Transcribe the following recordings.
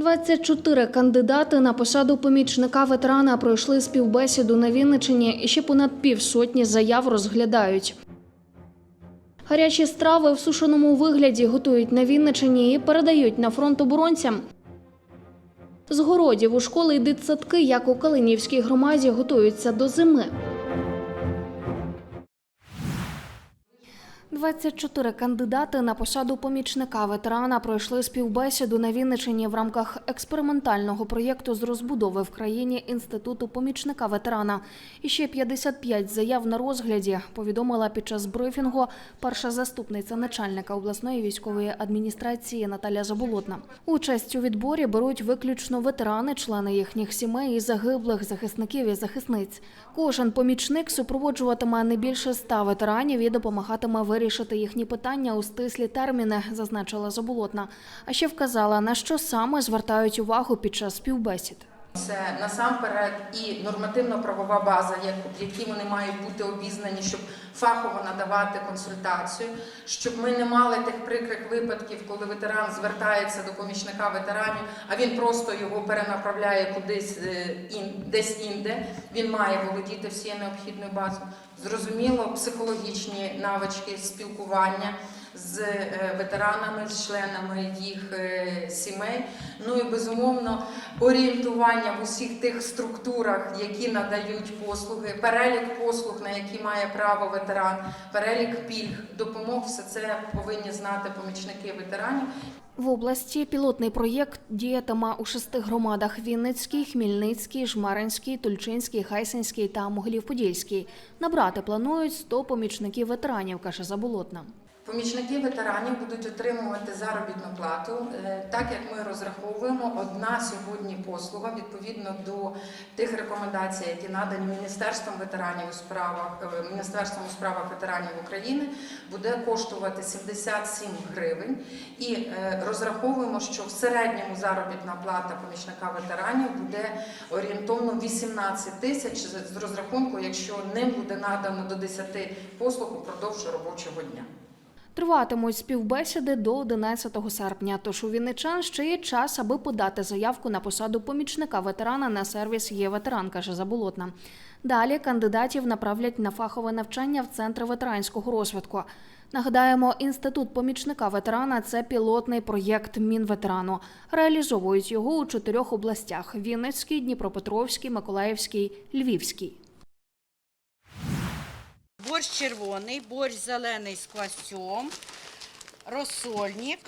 24 кандидати на посаду помічника ветерана пройшли співбесіду на Вінниччині і ще понад півсотні заяв розглядають. Гарячі страви в сушеному вигляді готують на Вінниччині і передають на фронт оборонцям. З городів у школи й дитсадки, як у Калинівській громаді, готуються до зими. 24 кандидати на посаду помічника ветерана пройшли співбесіду на Вінниччині в рамках експериментального проєкту з розбудови в країні інституту помічника ветерана. І ще 55 заяв на розгляді повідомила під час брифінгу перша заступниця начальника обласної військової адміністрації Наталя Заболотна. Участь у відборі беруть виключно ветерани, члени їхніх сімей і загиблих захисників і захисниць. Кожен помічник супроводжуватиме не більше ста ветеранів і допомагатиме вирішити їхні питання у стислі терміни, зазначила Заболотна. А ще вказала, на що саме звертають увагу під час співбесід. Це насамперед і нормативно-правова база, як які вони мають бути обізнані, щоб фахово надавати консультацію, щоб ми не мали тих прикрих випадків, коли ветеран звертається до помічника ветеранів, а він просто його перенаправляє кудись е, десь інде. Він має володіти всією необхідною базою. Зрозуміло, психологічні навички спілкування з е, ветеранами, з членами їх е, сімей. Ну і безумовно орієнтування в усіх тих структурах, які надають послуги, перелік послуг, на які має право ветеран, перелік пільг, допомог, все це повинні знати помічники ветеранів. В області пілотний проєкт діятиме у шести громадах: Вінницький, Хмільницький, Жмеринський, Тульчинський, Хайсинський та Могилів-Подільський. Набрати планують 100 помічників ветеранів, каже Заболотна. Помічники ветеранів будуть отримувати заробітну плату, Е, так як ми розраховуємо. Одна сьогодні послуга відповідно до тих рекомендацій, які надані Міністерством ветеранів у справах е, Міністерством у справах ветеранів України, буде коштувати 77 гривень. І е, розраховуємо, що в середньому заробітна плата помічника ветеранів буде орієнтовно 18 тисяч з розрахунку, якщо ним буде надано до 10 послуг упродовж робочого дня. Триватимуть співбесіди до 11 серпня. Тож у Вінничан ще є час, аби подати заявку на посаду помічника ветерана на сервіс є ветеран, каже Заболотна. Далі кандидатів направлять на фахове навчання в центр ветеранського розвитку. Нагадаємо, інститут помічника ветерана це пілотний проєкт Мінветерану. Реалізовують його у чотирьох областях: Вінницький, Дніпропетровський, Миколаївський, Львівський. Борщ червоний, борщ зелений з квасцем, розсольник,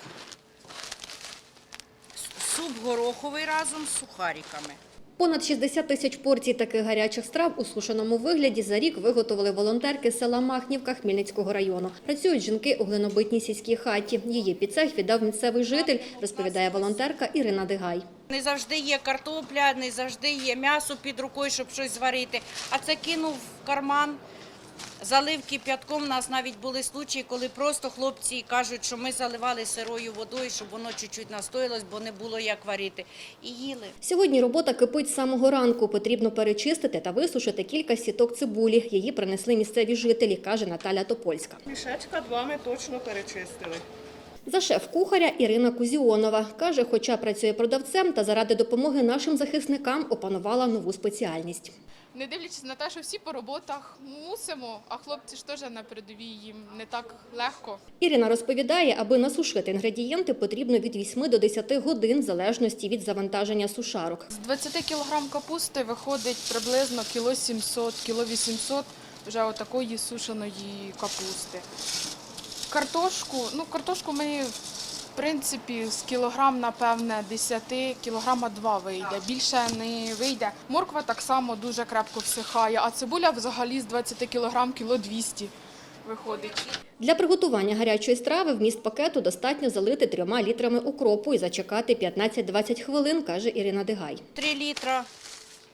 суп гороховий разом з сухариками. Понад 60 тисяч порцій таких гарячих страв у сушеному вигляді за рік виготовили волонтерки села Махнівка Хмельницького району. Працюють жінки у глинобитній сільській хаті. Її під цех віддав місцевий житель, розповідає волонтерка Ірина Дигай. Не завжди є картопля, не завжди є м'ясо під рукою, щоб щось зварити. А це кинув в карман, залив кип'ятком. У нас навіть були случаї, коли просто хлопці кажуть, що ми заливали сирою водою, щоб воно чуть-чуть настоїлось, бо не було як варити. І їли. Сьогодні робота кипить з самого ранку. Потрібно перечистити та висушити кілька сіток цибулі. Її принесли місцеві жителі, каже Наталя Топольська. Мішечка два ми точно перечистили. За шеф-кухаря Ірина Кузіонова. Каже, хоча працює продавцем та заради допомоги нашим захисникам опанувала нову спеціальність. Не дивлячись на те, що всі по роботах мусимо, а хлопці ж теж на передовій їм не так легко. Ірина розповідає, аби насушити інгредієнти, потрібно від 8 до 10 годин в залежності від завантаження сушарок. З 20 кг капусти виходить приблизно кіло 700, кіло 800 вже отакої сушеної капусти. Картошку, ну картошку ми в принципі з кілограм, напевне, 10, кілограма 2 вийде. Більше не вийде. Морква так само дуже крепко всихає, а цибуля взагалі з 20 кілограм кіло 200 виходить. Для приготування гарячої страви вміст пакету достатньо залити трьома літрами укропу і зачекати 15-20 хвилин, каже Ірина Дигай. 3 літра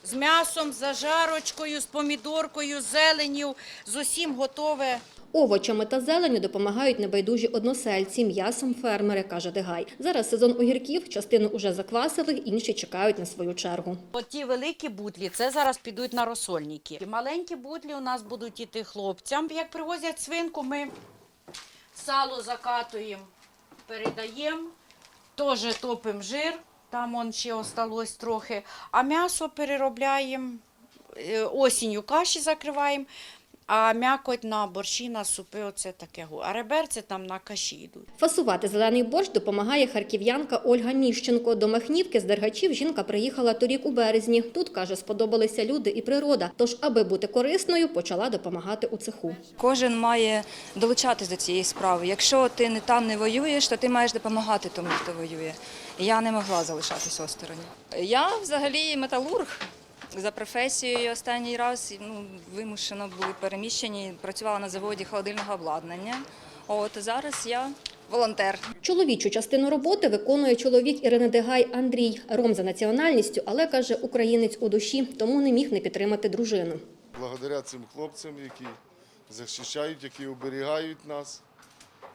з м'ясом, з зажарочкою, з помідоркою, з зеленню, з усім готове. Овочами та зеленю допомагають небайдужі односельці, м'ясом фермери, каже Дигай. Зараз сезон огірків, частину уже заквасили, інші чекають на свою чергу. От ті великі бутлі, це зараз підуть на розсольники. Маленькі бутлі у нас будуть іти хлопцям. Як привозять свинку, ми сало закатуємо, передаємо, теж топимо жир, Там он ще осталось трохи. А м'ясо переробляємо, е, осінню каші закриваємо, а м'якоть на борщі, на супи, оце таке. А реберці там на каші йдуть. Фасувати зелений борщ допомагає харків'янка Ольга Міщенко. До Махнівки з Дергачів жінка приїхала торік у березні. Тут, каже, сподобалися люди і природа. Тож, аби бути корисною, почала допомагати у цеху. Кожен має долучатись до цієї справи. Якщо ти не там не воюєш, то ти маєш допомагати тому, хто воює. Я не могла залишатися осторонь. Я взагалі металург. За професією останній раз ну, вимушено були переміщені, працювала на заводі холодильного обладнання. От зараз я волонтер. Чоловічу частину роботи виконує чоловік Ірини Дегай Андрій. Ром за національністю, але каже, українець у душі, тому не міг не підтримати дружину. Благодаря цим хлопцям, які захищають, які оберігають нас.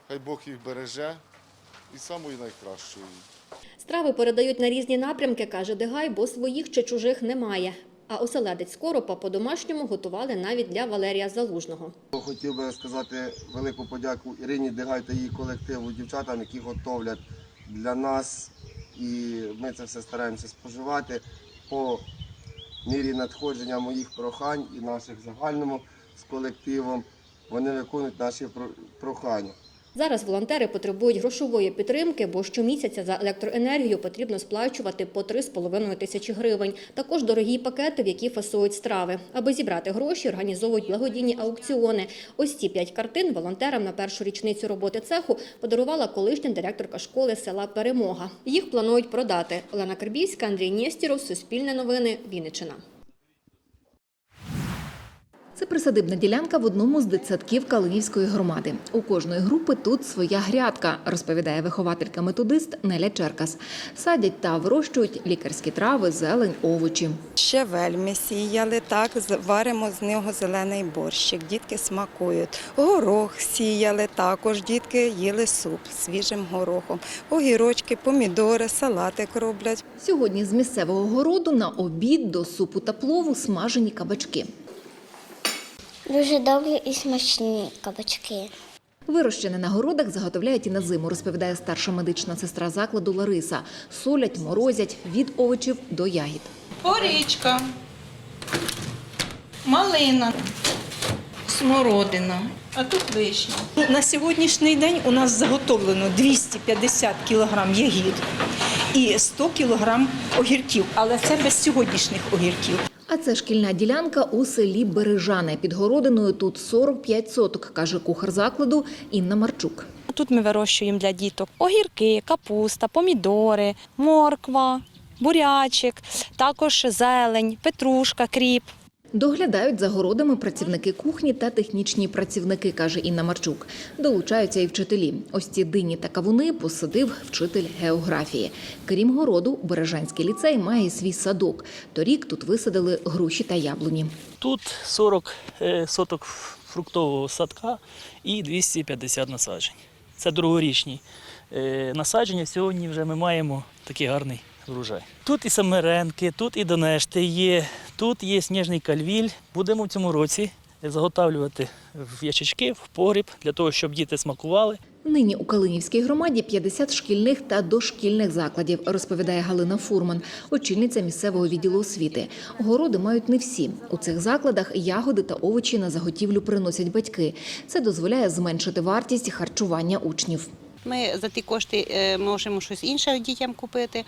Хай Бог їх береже і самої найкращої. Страви передають на різні напрямки, каже Дегай, бо своїх чи чужих немає. А оселедець коропа по-домашньому готували навіть для Валерія Залужного. Хотів би сказати велику подяку Ірині Дегай та її колективу, дівчатам, які готовлять для нас. І ми це все стараємося споживати по мірі надходження моїх прохань і наших загальному з колективом. Вони виконують наші про- прохання. Зараз волонтери потребують грошової підтримки, бо щомісяця за електроенергію потрібно сплачувати по 3,5 тисячі гривень. Також дорогі пакети, в які фасують страви. Аби зібрати гроші, організовують благодійні аукціони. Ось ці п'ять картин волонтерам на першу річницю роботи цеху подарувала колишня директорка школи села Перемога. Їх планують продати. Олена Карбівська, Андрій Нєстіров, Суспільне новини, Вінниччина. Це присадибна ділянка в одному з дитсадків Калинівської громади. У кожної групи тут своя грядка, розповідає вихователька-методист Неля Черкас. Садять та вирощують лікарські трави, зелень, овочі. Ще вельми сіяли, так, варимо з нього зелений борщик, дітки смакують. Горох сіяли також, дітки їли суп з свіжим горохом. Огірочки, помідори, салатик роблять. Сьогодні з місцевого городу на обід до супу та плову смажені кабачки. Дуже добрі і смачні кабачки. Вирощене на городах заготовляють і на зиму, розповідає старша медична сестра закладу Лариса. Солять, морозять від овочів до ягід. Порічка, малина, смородина, а тут вишня. На сьогоднішній день у нас заготовлено 250 кг ягід і 100 кг огірків, але це без сьогоднішніх огірків. А це шкільна ділянка у селі Бережане. Під городиною тут 45 соток, каже кухар закладу Інна Марчук. Тут ми вирощуємо для діток огірки, капуста, помідори, морква, бурячик, також зелень, петрушка, кріп. Доглядають за городами працівники кухні та технічні працівники, каже Інна Марчук. Долучаються і вчителі. Ось ці дині та кавуни посадив вчитель географії. Крім городу, Бережанський ліцей має свій садок. Торік тут висадили груші та яблуні. Тут 40 е, соток фруктового садка і 250 насаджень. Це другорічні е, насадження. Сьогодні вже ми маємо такий гарний врожай. Тут і самеренки, тут і донешти є, тут є сніжний кальвіль. Будемо в цьому році заготавлювати в ящички, в погріб, для того, щоб діти смакували. Нині у Калинівській громаді 50 шкільних та дошкільних закладів, розповідає Галина Фурман, очільниця місцевого відділу освіти. Городи мають не всі. У цих закладах ягоди та овочі на заготівлю приносять батьки. Це дозволяє зменшити вартість харчування учнів. Ми за ті кошти е, можемо щось інше дітям купити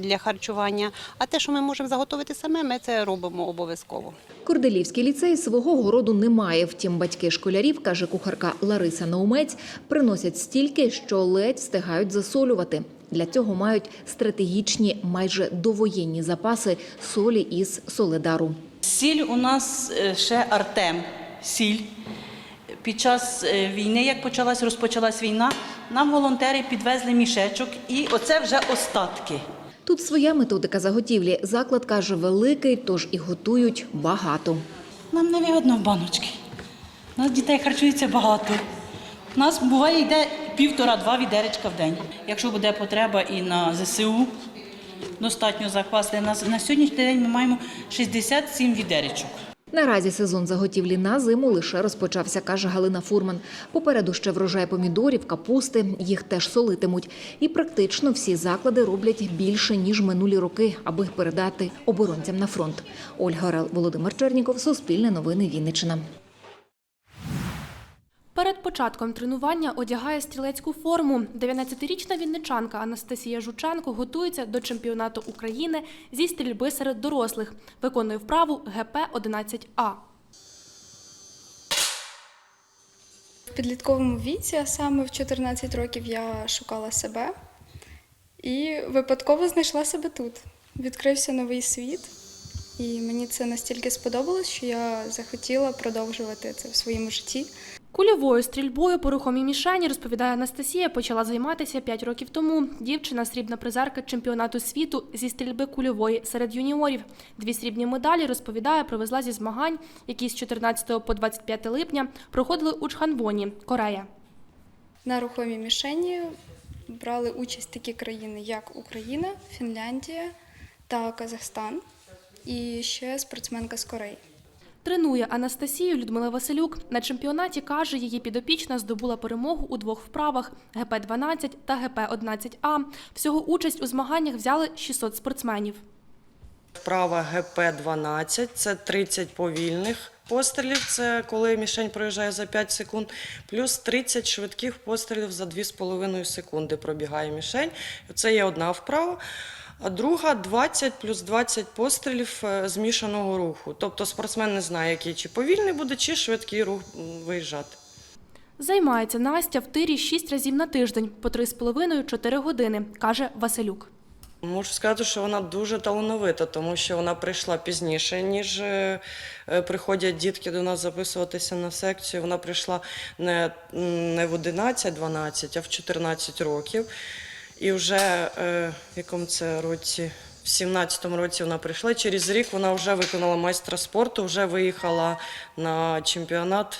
для харчування. А те, що ми можемо заготовити саме, ми це робимо обов'язково. Корделівський ліцей свого городу не має. Втім, батьки школярів, каже кухарка Лариса Наумець, приносять стільки, що ледь встигають засолювати. Для цього мають стратегічні, майже довоєнні запаси солі із Соледару. Сіль у нас е, ще Артем. Сіль. Під час е, війни, як почалась, розпочалась війна, нам волонтери підвезли мішечок, і оце вже остатки. Тут своя методика заготівлі. Заклад каже великий, тож і готують багато. Нам не вигодно в баночки. У нас дітей харчується багато. У нас буває йде півтора-два відеречка в день. Якщо буде потреба і на ЗСУ, достатньо закласти. На, на сьогоднішній день ми маємо 67 відеречок. Наразі сезон заготівлі на зиму лише розпочався, каже Галина Фурман. Попереду ще врожай помідорів, капусти, їх теж солитимуть. І практично всі заклади роблять більше, ніж минулі роки, аби передати оборонцям на фронт. Ольга Орел, Володимир Черніков, Суспільне новини Вінниччина. Перед початком тренування одягає стрілецьку форму. 19-річна вінничанка Анастасія Жученко готується до чемпіонату України зі стрільби серед дорослих. Виконує вправу ГП-11А. В підлітковому віці, а саме в 14 років, я шукала себе і випадково знайшла себе тут. Відкрився новий світ, і мені це настільки сподобалось, що я захотіла продовжувати це в своєму житті. Кульовою стрільбою по рухомій мішені, розповідає Анастасія, почала займатися 5 років тому. Дівчина – срібна призерка чемпіонату світу зі стрільби кульової серед юніорів. Дві срібні медалі, розповідає, привезла зі змагань, які з 14 по 25 липня проходили у Чханвоні, Корея. На рухомій мішені брали участь такі країни, як Україна, Фінляндія та Казахстан, і ще спортсменка з Кореї. Тренує Анастасію Людмила Василюк. На чемпіонаті, каже, її підопічна здобула перемогу у двох вправах – ГП-12 та ГП-11А. Всього участь у змаганнях взяли 600 спортсменів. Вправа ГП-12 – це 30 повільних пострілів, це коли мішень проїжджає за 5 секунд, плюс 30 швидких пострілів за 2,5 секунди пробігає мішень. Це є одна вправа. А друга 20 плюс 20 пострілів е, змішаного руху. Тобто спортсмен не знає, який чи повільний буде, чи швидкий рух виїжджати. Займається Настя в тирі 6 разів на тиждень, по 3,5-4 години, каже Василюк. Можу сказати, що вона дуже талановита, тому що вона прийшла пізніше, ніж е, е, приходять дітки до нас записуватися на секцію. Вона прийшла не, не в 11-12, а в 14 років. І вже е, в якому це році? В 17-му році вона прийшла. Через рік вона вже виконала майстра спорту, вже виїхала на чемпіонат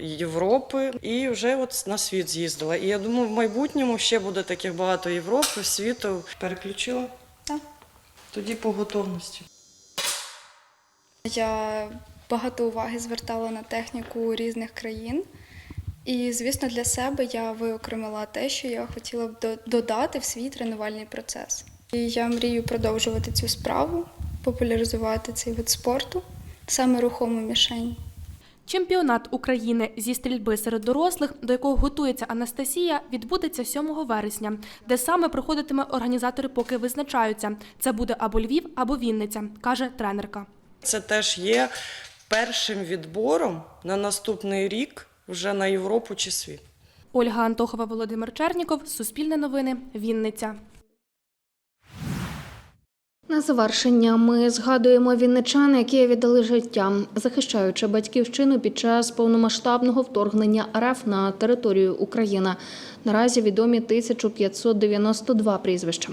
Європи і вже от на світ з'їздила. І я думаю, в майбутньому ще буде таких багато Європи, світу. Переключила? Так. Тоді по готовності. Я багато уваги звертала на техніку різних країн. І, звісно, для себе я виокремила те, що я хотіла б додати в свій тренувальний процес. І я мрію продовжувати цю справу, популяризувати цей вид спорту, саме рухому мішень. Чемпіонат України зі стрільби серед дорослих, до якого готується Анастасія, відбудеться 7 вересня, де саме проходитиме організатори поки визначаються. Це буде або Львів, або Вінниця, каже тренерка. Це теж є першим відбором на наступний рік вже на Європу чи світ. Ольга Антохова, Володимир Черніков, Суспільне новини, Вінниця. На завершення ми згадуємо вінничан, які віддали життя, захищаючи батьківщину під час повномасштабного вторгнення РФ на територію України. Наразі відомі 1592 прізвища.